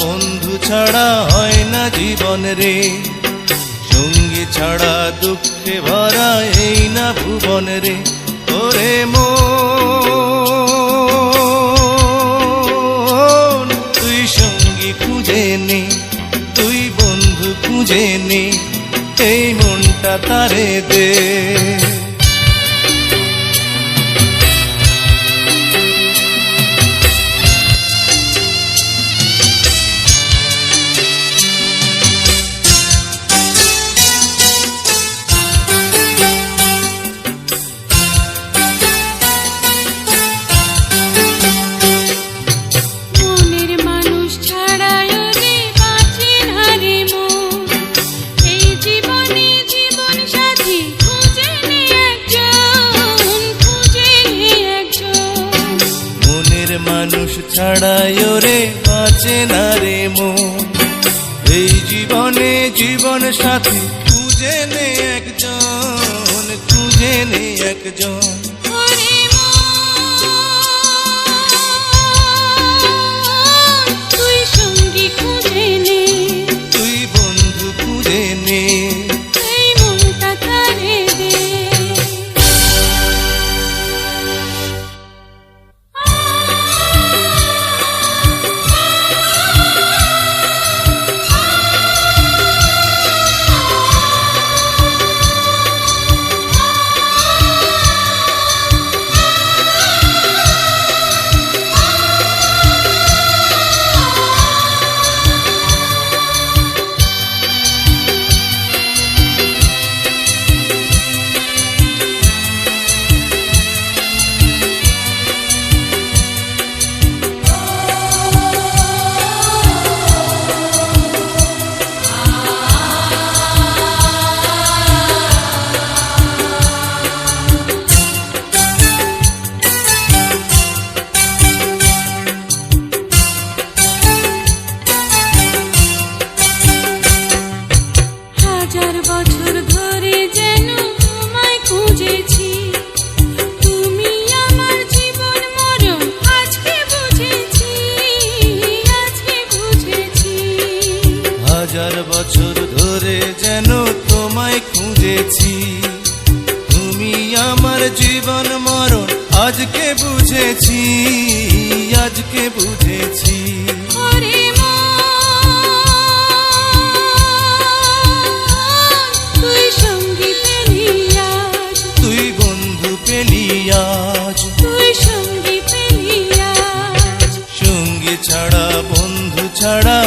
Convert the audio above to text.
বন্ধু ছাড়া হয় না জীবন রে। সঙ্গী ছাড়া দুঃখে ভরা এই না ভুবন রে। ওরে মন, তুই সঙ্গী খুঁজে নে, তুই বন্ধু খুঁজে নে, এই মনটা তারে দে। মানুষ রে, বাঁচে না রে মন। এই জীবনে জীবন সাথী খুঁজে নে একজন, খুঁজে নে একজন। বছর ধরে যেন তোমায় খুঁজেছি। তুমি আমার জীবন মরণ আজকে বুঝেছি আজকে বুঝেছি। তুই বন্ধু পেলি আজ তুই সঙ্গী পেলি আজ সঙ্গী ছাড়া বন্ধু ছাড়া